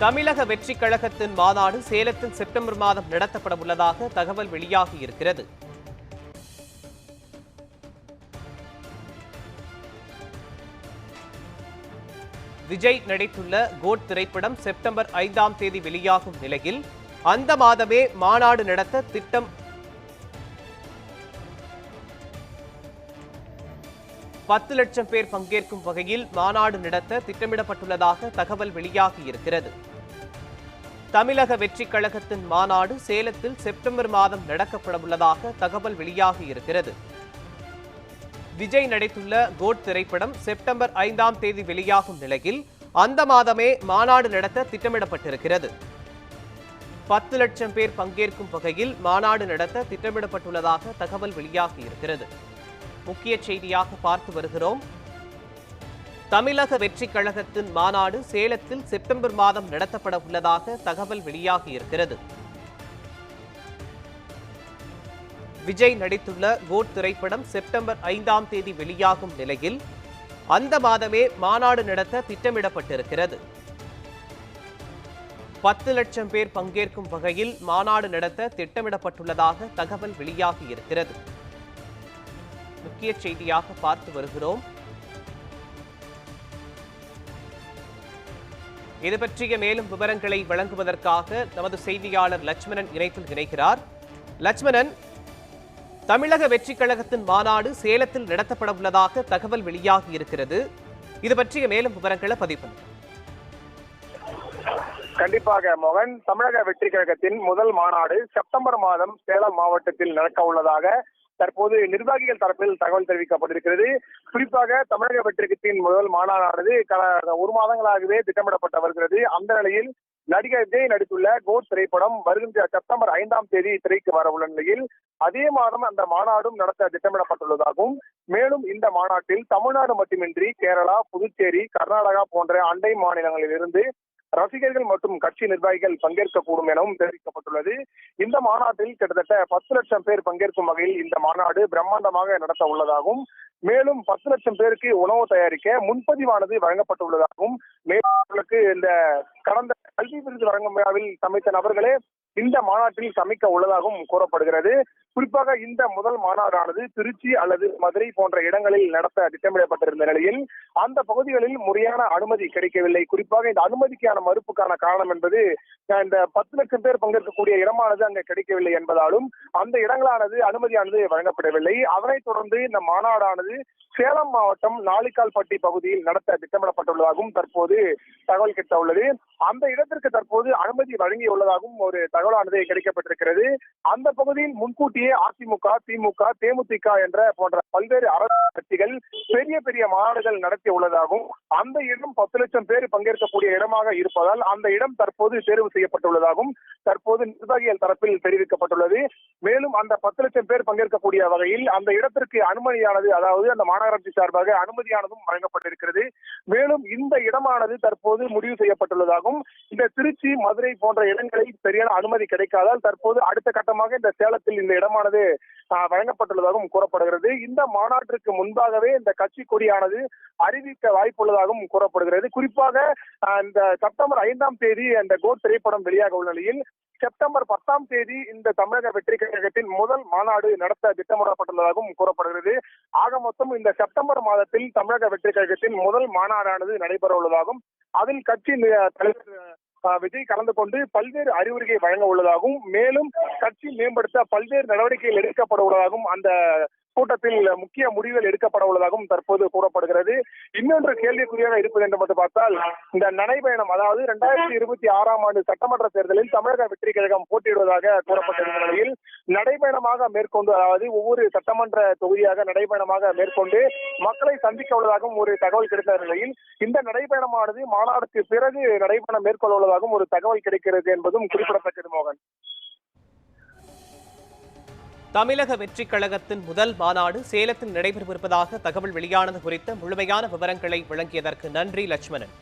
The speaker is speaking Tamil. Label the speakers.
Speaker 1: தமிழக வெற்றிக் கழகத்தின் மாநாடு சேலத்தில் செப்டம்பர் மாதம் நடத்தப்பட உள்ளதாக தகவல் வெளியாகி இருக்கிறது. விஜய் நடித்துள்ள கோட் திரைப்படம் செப்டம்பர் ஐந்தாம் தேதி வெளியாகும் நிலையில் அந்த மாதமே மாநாடு நடத்த திட்டம் பத்து லட்சம் பேர் பங்கேற்கும் வகையில் மாநாடு நடத்த திட்டமிடப்பட்டுள்ளதாக தகவல் வெளியாகி இருக்கிறது. தமிழக வெற்றிக் கழகத்தின் மாநாடு சேலத்தில் செப்டம்பர் மாதம் நடக்கப்படவுள்ளதாக தகவல் வெளியாகி இருக்கிறது. விஜய் நடித்துள்ள கோட் திரைப்படம் செப்டம்பர் ஐந்தாம் தேதி வெளியாகும் நிலையில் அந்த மாதமே மாநாடு நடத்த திட்டமிடப்பட்டிருக்கிறது. பத்து லட்சம் பேர் பங்கேற்கும் வகையில் மாநாடு நடத்த திட்டமிடப்பட்டுள்ளதாக தகவல் வெளியாகி இருக்கிறது. முக்கிய செய்தியாக பார்த்து வருகிறோம். தமிழக வெற்றிக் கழகத்தின் மாநாடு சேலத்தில் செப்டம்பர் மாதம் நடத்தப்பட உள்ளதாக தகவல் வெளியாகியிருக்கிறது விஜய் நடித்துள்ள கோட் திரைப்படம் செப்டம்பர் ஐந்தாம் தேதி வெளியாகும் நிலையில் அந்த மாதமே மாநாடு நடத்த திட்டமிடப்பட்டிருக்கிறது. பத்து லட்சம் பேர் பங்கேற்கும் வகையில் மாநாடு நடத்த திட்டமிடப்பட்டுள்ளதாக தகவல் வெளியாகி இருக்கிறது. முக்கிய செய்தியாக பார்த்து வருகிறோம். இது பற்றிய மேலும் விவரங்களை வழங்குவதற்காக நமது செய்தியாளர் லட்சுமணன் இணைப்பில் இணைகிறார். லட்சுமணன் தமிழக வெற்றிக் கழகத்தின் மாநாடு சேலத்தில் நடத்தப்பட உள்ளதாக தகவல் வெளியாகி இருக்கிறது. இது பற்றிய மேலும் விவரங்களை பதிவு
Speaker 2: கண்டிப்பாக மோகன். தமிழக வெற்றி கழகத்தின் முதல் மாநாடு செப்டம்பர் மாதம் சேலம் மாவட்டத்தில் நடக்க உள்ளதாக தற்போது நிர்வாகிகள் தரப்பில் தகவல் தெரிவிக்கப்பட்டிருக்கிறது. குறிப்பாக தமிழக வெற்றிகத்தின் முதல் மாநாடானது கடந்த ஒரு மாதங்களாகவே திட்டமிடப்பட்டு வருகிறது. அந்த நிலையில் நடிகர் விஜய் நடித்துள்ள கோட் திரைப்படம் வருகின்ற செப்டம்பர் ஐந்தாம் தேதி திரைக்கு வர உள்ள நிலையில் அதே மாதம் அந்த மாநாடும் நடத்த திட்டமிடப்பட்டுள்ளதாகவும் மேலும் இந்த மாநாட்டில் தமிழ்நாடு மட்டுமின்றி கேரளா புதுச்சேரி கர்நாடகா போன்ற அண்டை மாநிலங்களில் இருந்து ரசிகர்கள் மற்றும் கட்சி நிர்வாகிகள் பங்கேற்கக்கூடும் எனவும் தெரிவிக்கப்பட்டுள்ளது. இந்த மாநாட்டில் கிட்டத்தட்ட பத்து லட்சம் பேர் பங்கேற்கும் வகையில் இந்த மாநாடு பிரம்மாண்டமாக நடத்த உள்ளதாகவும் மேலும் பத்து லட்சம் பேருக்கு உணவு தயாரிக்க முன்பதிவானது வழங்கப்பட்டுள்ளதாகவும் மேலும் அவர்களுக்கு இந்த கடந்த கல்வி விருது வழங்கும் விழாவில் சமைத்த நபர்களே இந்த மாநாட்டில் சமைக்க உள்ளதாகவும் கூறப்படுகிறது. குறிப்பாக இந்த முதல் மாநாடானது திருச்சி அல்லது மதுரை போன்ற இடங்களில் நடத்த திட்டமிடப்பட்டிருந்த நிலையில் அந்த பகுதிகளில் முறையான அனுமதி கிடைக்கவில்லை. குறிப்பாக இந்த அனுமதிக்கான மறுப்புக்கான காரணம் என்பது இந்த பத்து லட்சம் பேர் பங்கேற்கக்கூடிய இடமானது அங்கே கிடைக்கவில்லை என்பதாலும் அந்த இடங்களானது அனுமதியானது வழங்கப்படவில்லை. அதனைத் தொடர்ந்து இந்த மாநாடானது சேலம் மாவட்டம் நாளிக்கால்பட்டி பகுதியில் நடத்த திட்டமிடப்பட்டுள்ளதாகவும் தற்போது தகவல் கிடைத்த உள்ளது. அந்த இடத்திற்கு தற்போது அனுமதி வழங்கியுள்ளதாகவும் ஒரு தகவலானது கிடைக்கப்பட்டிருக்கிறது. அந்த பகுதியில் முன்கூட்டியே அதிமுக திமுக தேமுதிக என்ற போன்ற பல்வேறு அரசு கட்சிகள் பெரிய பெரிய மாநாடுகள் நடத்தி உள்ளதாகவும் அந்த இடம் பத்து லட்சம் பேர் பங்கேற்கக்கூடிய இடமாக இருப்பதால் அந்த இடம் தற்போது தேர்வு செய்யப்பட்டுள்ளதாகவும் தற்போது நிர்வாகிகள் தரப்பில் தெரிவிக்கப்பட்டுள்ளது. மேலும் அந்த பத்து லட்சம் பேர் பங்கேற்கக்கூடிய வகையில் அந்த இடத்திற்கு அனுமதியானது அதாவது அந்த மாநகராட்சி சார்பாக அனுமதியானதும் வழங்கப்பட்டிருக்கிறது. மேலும் இந்த இடமானது தற்போது முடிவு செய்யப்பட்டுள்ளதாகவும் இந்த திருச்சி மதுரை போன்ற இடங்களில் சரியான அனுமதி கிடைக்காதால் தற்போது அடுத்த கட்டமாக இந்த சேலத்தில் இந்த இடமானது ஆஹ், வழங்கப்பட்டுள்ளதாகவும் கூறப்படுகிறது. இந்த மாநாட்டிற்கு முன்பாகவே இந்த கட்சி கொடியானது அறிவிக்க வாய்ப்புள்ளதாகவும் கூறப்படுகிறது. குறிப்பாக இந்த செப்டம்பர் ஐந்தாம் தேதி அந்த கோட் திரைப்படம் வெளியாக உள்ள நிலையில் செப்டம்பர் பத்தாம் தேதி இந்த தமிழக வெற்றி கழகத்தின் முதல் மாநாடு நடத்த திட்டமிடப்பட்டுள்ளதாகவும் கூறப்படுகிறது. ஆக மொத்தம் இந்த செப்டம்பர் மாதத்தில் தமிழக வெற்றி கழகத்தின் முதல் மாநாடானது நடைபெற உள்ளதாகவும் அதில் கட்சி தலைவர் விஜய் கலந்து கொண்டு பல்வேறு அறிவுரை வழங்க உள்ளதாகவும் மேலும் கட்சி மேம்படுத்த பல்வேறு நடவடிக்கைகள் எடுக்கப்பட உள்ளதாகவும் அந்த கூட்டத்தில் முக்கிய முடிவுகள் எடுக்கப்பட உள்ளதாகவும் தற்போது கூறப்படுகிறது. இன்னொன்று கேள்விக்குறியாக இருப்பது என்று மட்டும் பார்த்தால் இந்த நடைபயணம் அதாவது இரண்டாயிரத்தி இருபத்தி ஆறாம் ஆண்டு சட்டமன்ற தேர்தலில் தமிழக வெற்றி கழகம் போட்டியிடுவதாக கூறப்பட்டிருந்த நிலையில் நடைபயணமாக மேற்கொண்டு அதாவது ஒவ்வொரு சட்டமன்ற தொகுதியாக நடைபயணமாக மேற்கொண்டு மக்களை சந்திக்க உள்ளதாகவும் ஒரு தகவல் கிடைத்த நிலையில் இந்த நடைபயணமானது மாநாடுக்கு பிறகு நடைபயணம் மேற்கொள்ள உள்ளதாகவும் ஒரு தகவல் கிடைக்கிறது என்பதும் குறிப்பிடத்தக்கது மோகன்.
Speaker 1: தமிழக வெற்றிக் கழகத்தின் முதல் மாநாடு சேலத்தில் நடைபெறவிருப்பதாக தகவல் வெளியானது குறித்த முழுமையான விவரங்களை வழங்கியதற்கு நன்றி லட்சுமணன்.